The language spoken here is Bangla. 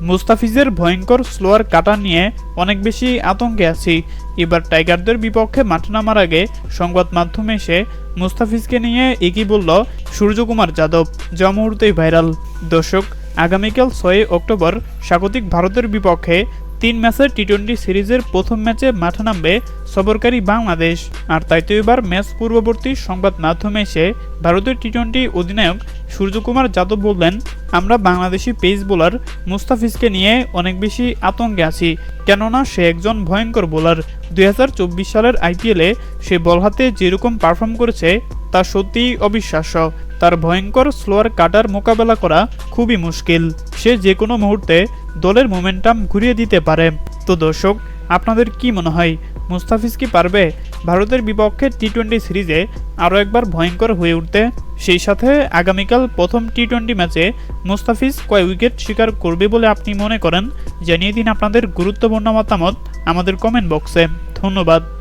মুস্তাফিজের ভয়ঙ্কর স্লোয়ার কাটা নিয়ে অনেক বেশি আতঙ্কে আছি। এবার টাইগারদের বিপক্ষে মাঠে নামার আগে সংবাদ মাধ্যমে এসে মুস্তাফিজকে নিয়ে একই বলল সূর্যকুমার যাদব, যা মুহূর্তেই ভাইরাল দর্শক, আগামীকাল ছয় অক্টোবর স্বাগতিক ভারতের বিপক্ষে তিন ম্যাচের টি টোয়েন্টি সিরিজের প্রথম ম্যাচে মাঠে নামবে সফরকারী বাংলাদেশ। আর তাই তো এবার ম্যাচ পূর্ববর্তী সংবাদ মাধ্যমে এসে ভারতের টি টোয়েন্টি অধিনায়ক সূর্যকুমার যাদব বললেন, আমরা বাংলাদেশি পেস বোলার মুস্তাফিজকে নিয়ে অনেক বেশি আতঙ্কে আছি, কেননা সে একজন ভয়ঙ্কর বোলার। দুই হাজার চব্বিশ সালের আইপিএলে সে বল হাতে যেরকম পারফর্ম করেছে, তা সত্যিই অবিশ্বাস্য। তার ভয়ঙ্কর স্লোয়ার কাটার মোকাবেলা করা খুবই মুশকিল। সে যে কোনো মুহূর্তে দলের মোমেন্টাম ঘুরিয়ে দিতে পারে। তো দর্শক, আপনাদের কি মনে হয়, মুস্তাফিজ কি পারবে ভারতের বিপক্ষে টি টোয়েন্টি সিরিজে আরও একবার ভয়ঙ্কর হয়ে উঠতে? সেই সাথে আগামীকাল প্রথম টি টোয়েন্টি ম্যাচে মুস্তাফিজ কয় উইকেট শিকার করবে বলে আপনি মনে করেন? জানিয়ে দিন আপনাদের গুরুত্বপূর্ণ মতামত আমাদের কমেন্ট বক্সে ধন্যবাদ।